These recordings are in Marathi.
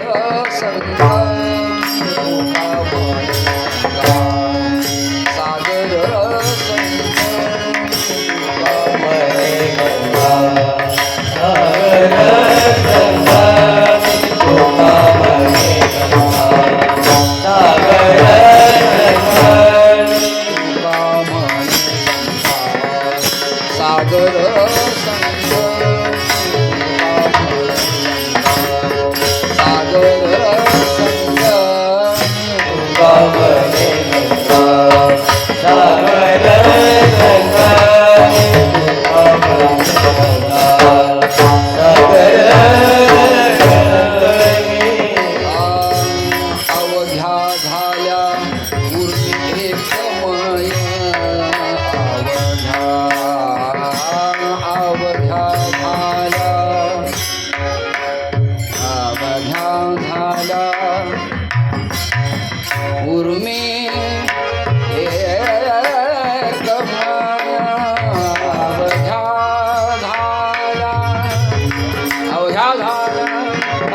Oh,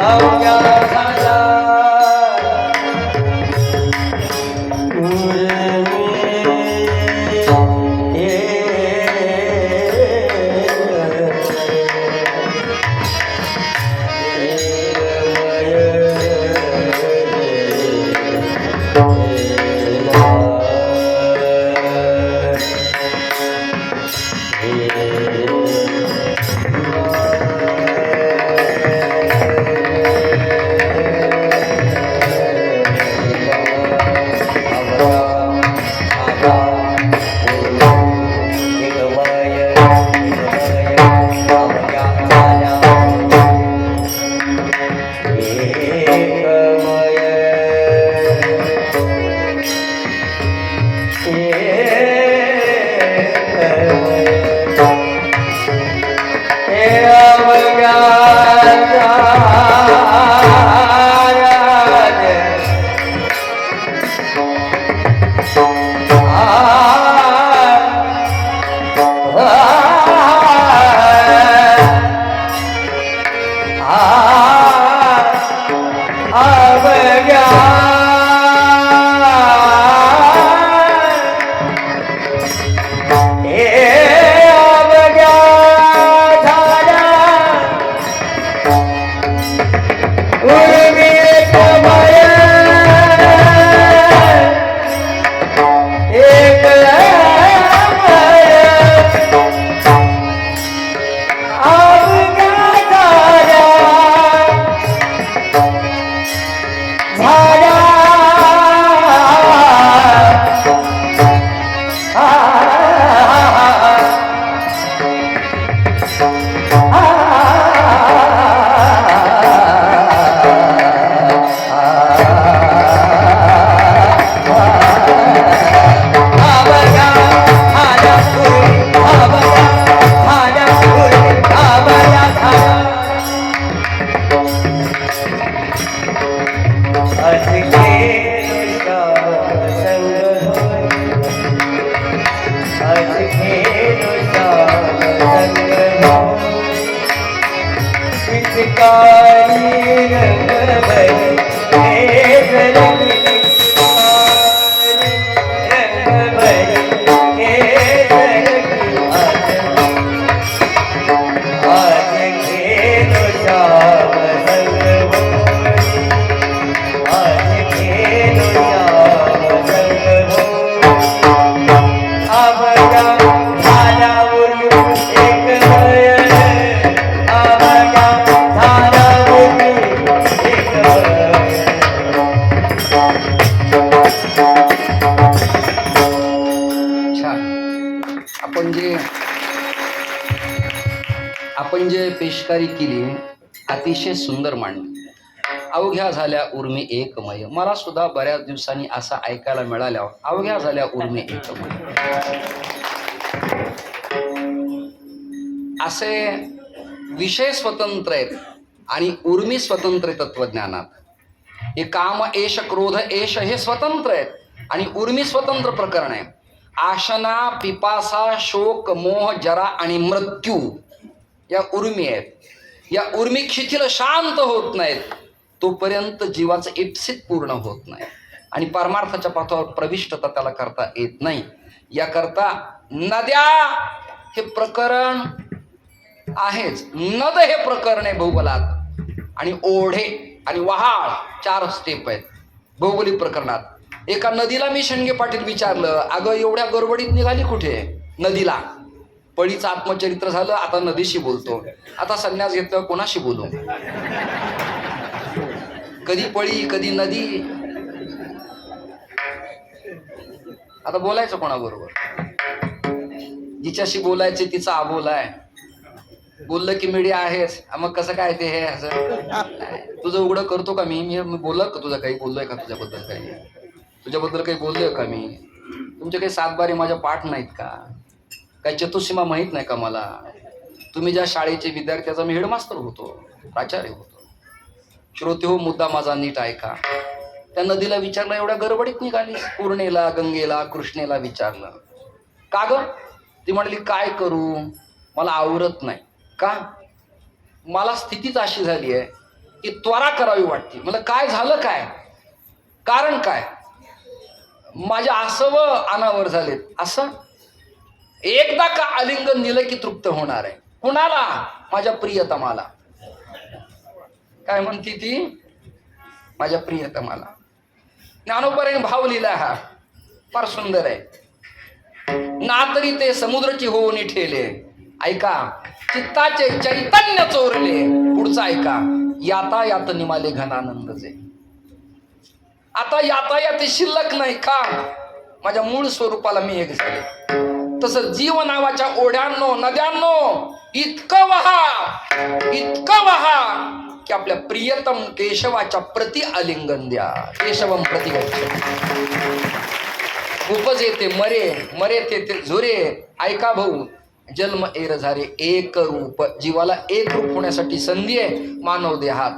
झाल्या अतिशय सुंदर मांडली. अवघ्या झाल्या उर्मी एकमय. मला सुद्धा बऱ्याच दिवसांनी असं ऐकायला मिळाल्यावर अवघ्या झाल्या उर्मी एकमय. असे विषय स्वतंत्र आहेत आणि उर्मी स्वतंत्र तत्वज्ञानात. हे काम एश क्रोध एश हे स्वतंत्र आहेत आणि उर्मी स्वतंत्र प्रकरण आहे. आशना पिपासा शोक मोह जरा आणि मृत्यू या उर्मी आहेत. या उर्मी शिथिल शांत होत नाहीत. तोपर्यंत जीवाचं इप्सित पूर्ण होत नाही. आणि परमार्थाच्या पाथावर प्रविष्टता त्याला करता येत नाही. याकरता नद्या हे प्रकरण आहेच. नद हे प्रकरण आहे भूगोलात. आणि ओढे आणि वहाळ चार स्टेप आहेत. भौगोलिक प्रकरणात. एका नदीला मी शंगे पाटील विचारलं अगं एवढ्या गडबडीत निघाली कुठे? नदीला. पळीचं आत्मचरित्र झालं आता नदीशी बोलतो. आता संन्यास घेतल्यावर कोणाशी बोलू? कधी पळी कधी नदी? आता बोलायचं कोणाबरोबर? जिच्याशी बोलायचे तिचा आबोला आहे. बोललं की मीडिया आहेस मग कसं काय ते हे असं? तुझं उघडं करतो का मी? मी मी का तुझं काही? बोललोय का तुझ्याबद्दल काही? तुझ्याबद्दल काही बोललोय का मी? तुमचे काही सातबारी माझ्या पाठ नाहीत का? काय चतुसीमा माहीत नाही का मला? तुम्ही ज्या शाळेचे विद्यार्थ्याचा मी हेडमास्तर होतो प्राचार्य होतो. श्रोते हो मुद्दा माझा नीट ऐका. त्या नदीला विचारलं एवढ्या गडबडीत निघाली? पूर्णेला गंगेला कृष्णेला विचारलं. का ग? ती म्हणाली काय करू? मला आवरत नाही. का? मला स्थितीच अशी झाली आहे की त्वरा करावी वाटते. मला काय झालं काय? कारण काय? माझ्या आसव अनावर झालेत. असं? एकदा का आलिंगन दिलं की तृप्त होणार आहे? कुणाला? माझ्या प्रियतमाला. काय म्हणती ती? माझ्या प्रियतमाला. ज्ञानोपर्यंत भाव लिहिला हा. फार सुंदर आहे. ना तरी ते समुद्रची होऊन ठेले. ऐका चित्ताचे चैतन्य चोरले. पुढचं ऐका याता यात निमाले घनानंदचे. आता यातायात शिल्लक नाही का? माझ्या मूळ स्वरूपाला मी एक झाले. तसं जीव नावाच्या ओढ्यांनो नद्यांनो इतकं वहा इतकं वहा की आपल्या प्रियतम केशवाच्या प्रति आलिंगन द्या. केशवम प्रति उपजे येते मरे मरे ते ते झुरे. ऐका भाऊ जन्म एर झारे एक रूप. जीवाला एक रूप होण्यासाठी संधी आहे मानव देहात.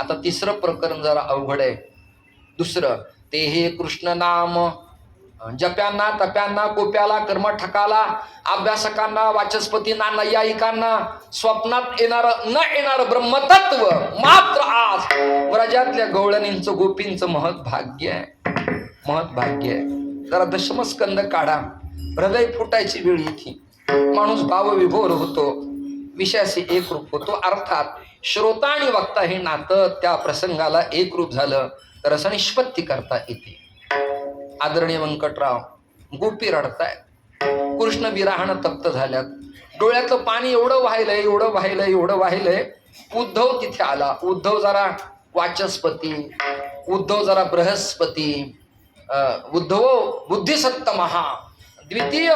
आता तिसरं प्रकरण जरा अवघड आहे. दुसरं ते हे कृष्ण नाम जप्यांना तप्यांना कोप्याला कर्मठकाला अभ्यासकांना वाचस्पतींना नैयायिकांना स्वप्नात येणार न येणार ब्रह्मतत्व मात्र आज व्रजातल्या गवळणींचं गोपींचं महत् भाग्य आहे. महत् भाग्य आहे. जरा दशमस्कंद काढा. हृदय फुटायची वेळ येते. माणूस भावविभोर होतो. विषयाशी एकरूप होतो. अर्थात श्रोता आणि वक्ता हे नातं त्या प्रसंगाला एकरूप झालं तर असं निष्पत्ती करता येते. आदरणीय व्यंकटराव गोपी रडताय कृष्ण विराहानं तप्त झाल्यात. डोळ्यातलं पाणी एवढं वाहिलंय एवढं वाहिलंय एवढं वाहिलंय. उद्धव तिथे आला. उद्धव जरा वाचस्पती उद्धव जरा बृहस्पती उद्धव बुद्धिसत्त महा द्वितीय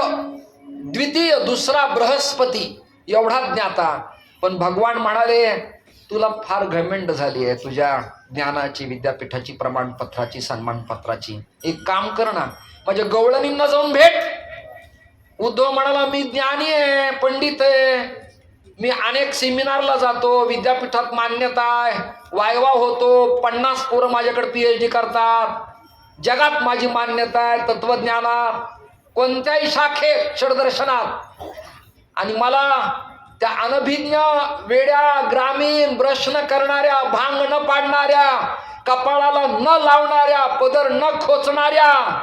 द्वितीय दुसरा बृहस्पती एवढा ज्ञाता. पण भगवान म्हणाले तुला फार घमेंड झाली आहे तुझ्या ज्ञानाची विद्यापीठाची प्रमाणपत्राची सन्मानपत्राची. एक काम कर ना म्हणजे गवळणींना जाऊन भेट. उद्धव म्हणाला मी ज्ञानी आहे पंडित आहे. मी अनेक सेमिनारला जातो विद्यापीठात मान्यता आहे. वायवा होतो पन्नास पोरं माझ्याकडे पी एच डी करतात. जगात माझी मान्यता आहे तत्वज्ञानात. कोणत्याही शाखेत षडदर्शनात आणि मला त्या अनभिज्ञ वेड्या ग्रामीण प्रश्न करणाऱ्या भांग न पाडणाऱ्या कपाळाला न लावणाऱ्या पदर न खोचणाऱ्या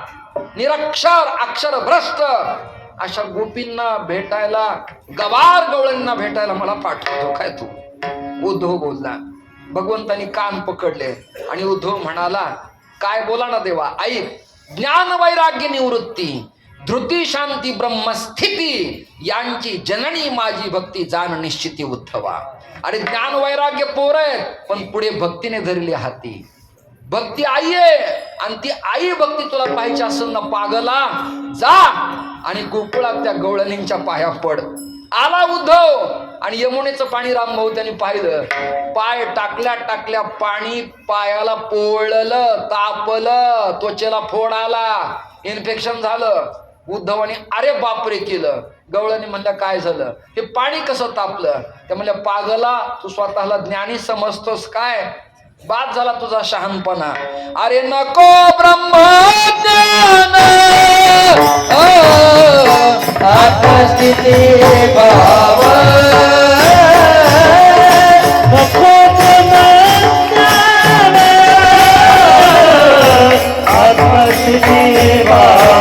निरक्षर अक्षर भ्रष्ट अशा गोपींना भेटायला गवार गवळ्यांना भेटायला मला पाठवतो. काय तू? उद्धव बोलला. भगवंतानी कान पकडले आणि उद्धव म्हणाला काय बोला ना देवा आई ज्ञान वैराग्य निवृत्ती. धृती शांती ब्रह्मस्थिती यांची जननी माझी भक्ती जाण निश्चिती उद्धवा. अरे ज्ञान वैराग्य पोर आहेत पण पुढे भक्तीने धरली हाती. भक्ती आई आहे आणि ती आई भक्ती तुला पाहिजे असेल ना पागला जा आणि गोकुळात त्या गवळणींच्या पाया पड. आला उद्धव आणि यमुनेचं पाणी रामभाऊ त्यांनी पाहिलं. पाय टाकल्या टाकल्या पाणी पायाला पोळलं तापलं त्वचेला फोड आला. इन्फेक्शन झालं. उद्धवाने अरे बापरे केलं. गवळाने म्हणलं काय झालं? हे पाणी कसं तापलं? ते म्हणलं पागला तू स्वतःला ज्ञानी समजतोस काय? बाद झाला तुझा शहाणपणा. अरे नको ब्रह्म आत्मस्थिती भाव.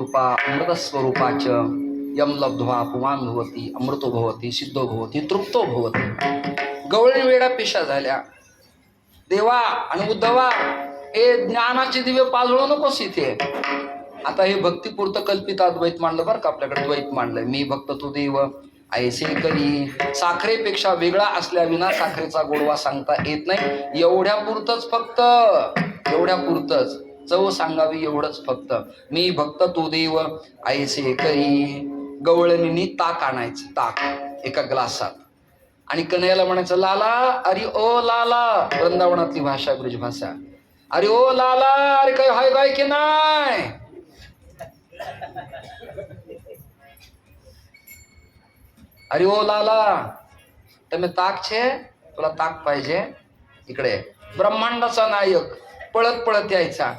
स्वरूपा अमृतस्वरूपाच यम लब्ध्वा पुमान् भवती अमृतो भवती सिद्धो भवती तृप्तो भवती. गवळी वेळा पेशा झाल्या. देवा आणि उद्धवा हे ज्ञानाचे दिवे पाजळू नकोस इथे. आता हे भक्तिपुरतं कल्पित अद्वैत मांडलं बरं का आपल्याकडे द्वैत मांडलंय. मी भक्त तू देव ऐसे करी साखरेपेक्षा वेगळा असल्या विना साखरेचा गोडवा सांगता येत नाही. एवढ्या पुरतच फक्त एवढ्या पुरतच चव सांगावी एवढंच फक्त. मी भक्त तू देव ऐसे करी. गवळणीनी ताक आणायचं ताक एका ग्लासात. आणि कन्हैयाला म्हणायचं लाला अरे ओ लाला. वृंदावनातली भाषा ब्रज भाषा. अरे ओ लाला अरे काय हाय गाय की नाही अरे ओ लाला તમે ताक छे तुला ताक पाहिजे. इकडे ब्रह्मांडाचा नायक पळत पळत यायचा.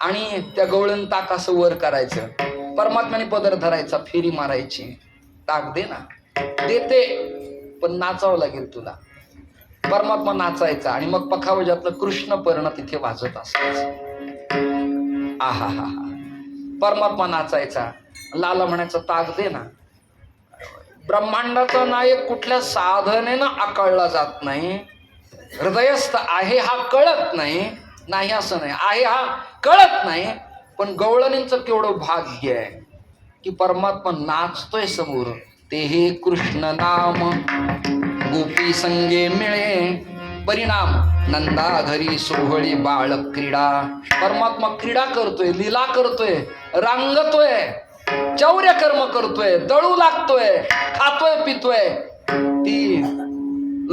आणि त्या गवळण ताक असं वर करायचं. परमात्म्याने पदर धरायचा फेरी मारायची. ताक दे ना. देते पण नाचावं लागेल तुला. परमात्मा नाचायचा आणि मग पखावजातलं कृष्ण पर्ण तिथे वाजत असायचं. आहा हा हा परमात्मा नाचायचा. लाला म्हणायचा ताक दे ना. ब्रह्मांडाचा नायक कुठल्या साधनेनं आकळला जात नाही. हृदयस्थ आहे हा कळत नाही. नाही असं नाही. आहे हा कळत नाही पण गवळणींचं केवढं भाग्य आहे की परमात्मा नाचतोय समोर. ते हे कृष्ण नाम गोपी संगे मिळे. परिणाम नंदा घरी सोहळी बाळ क्रीडा. परमात्मा क्रीडा करतोय लीला करतोय रांगतोय चौर्य कर्म करतोय दळू लागतोय खातोय पितोय. ती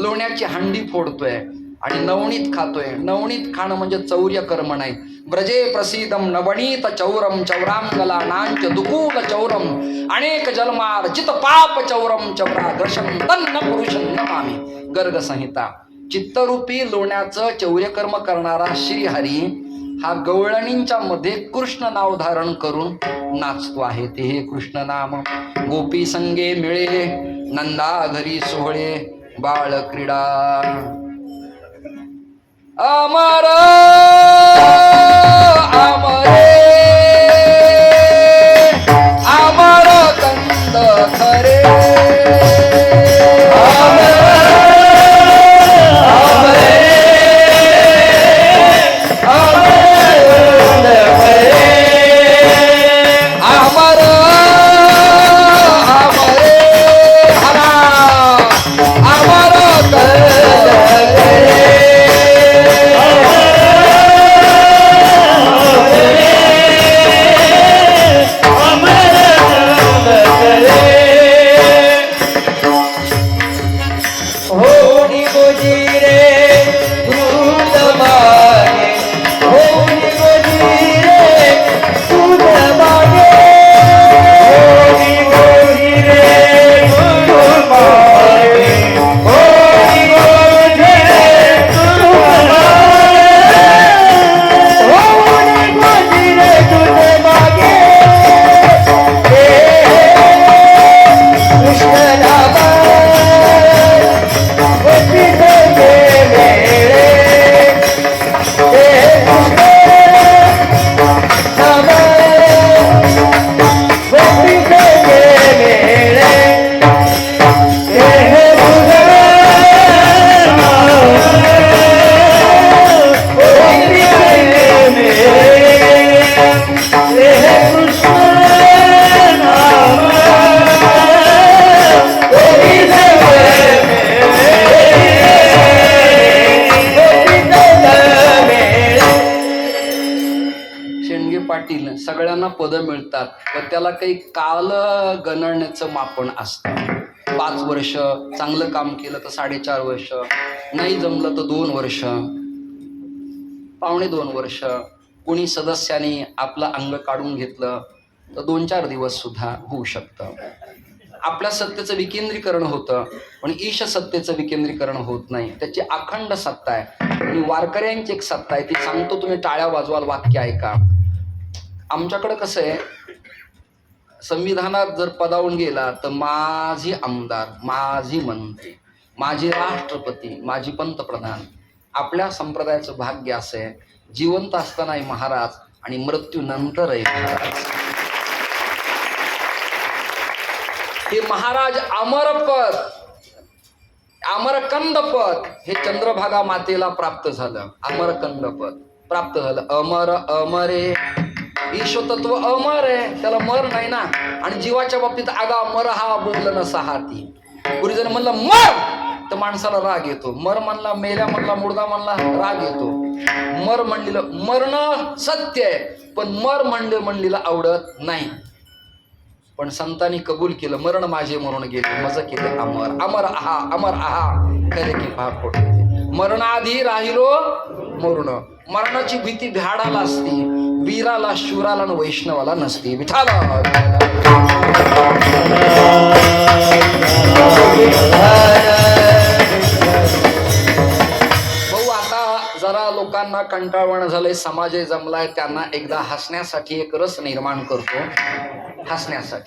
लोण्याची हंडी फोडतोय. आणि नवणीत खातोय. नवणीत खाणं म्हणजे चौर्य कर्म नाही. ब्रजे प्रसिदम नवणीत चौरम चौरांगला नांच दुकूल चौरम अनेक जन्मार चित पाप चौरम चौरा दर्शन तन्न पुरुषं नमामी. गर्ग संहिता चित्तरूपी लोण्याचं चौर्यकर्म करणारा श्रीहरी हा गवळणींच्या मध्ये कृष्ण नाव धारण करून नाचतो आहे. ते हे कृष्ण नाम. गोपी संगे मिळे नंदा घरी सोहळे बाळ क्रीडा. अमर अमरे आपण मापन पाच वर्ष चांगलं काम केलं तर साडेचार वर्ष नाही जमलं तर दोन वर्ष. पावणे दोन वर्ष. कोणी सदस्याने आपलं अंग काढून घेतलं तर दोन चार दिवस सुद्धा होऊ शकतं. आपल्या सत्तेचं विकेंद्रीकरण होतं पण ईश सत्तेचं विकेंद्रीकरण होत नाही. त्याची अखंड सत्ता आहे. आणि वारकऱ्यांची एक सत्ता आहे. ती सांगतो तुम्ही टाळ्या वाजवाल वाक्य ऐका. आमच्याकडं कसं आहे संविधानात जर पदावून गेला तर माझी आमदार माझी मंत्री माझी राष्ट्रपती माझी पंतप्रधान आपल्या संप्रदायाचं भाग्य असं आहे. जिवंत असतानाही महाराज आणि मृत्यूनंतरही महाराज. हे महाराज अमरपद अमरकंद पद हे चंद्रभागा मातेला प्राप्त झालं. अमरकंद पद प्राप्त झालं. अमर अमरे. ईश्वतत्व अमर आहे त्याला मर नाही ना. आणि जीवाच्या बाबतीत आगा मर हा बोललं न सहाती गुरुजन म्हणलं मर! तर माणसाला राग येतो. मर म्हणला मेल्या म्हणला मुर्दा म्हणला राग येतो. मर म्हणलेलं मरण सत्य आहे पण मर म्हणले म्हणलेलं आवडत नाही. पण संतांनी कबूल केलं मरण माझे मरण गेले. मज केले अमर. अमर आहा अमर आहा. खरे की भाग पडते मरणाआधी राहिलो मरण मरणाची भीती भ्याडाला असते वीराला शूराला आणि वैष्णवाला नसते. विठाला भाऊ आता जरा लोकांना कंटाळवण झालंय समाज जमलाय त्यांना एकदा हसण्यासाठी एक रस निर्माण करतो. हसण्यासाठी.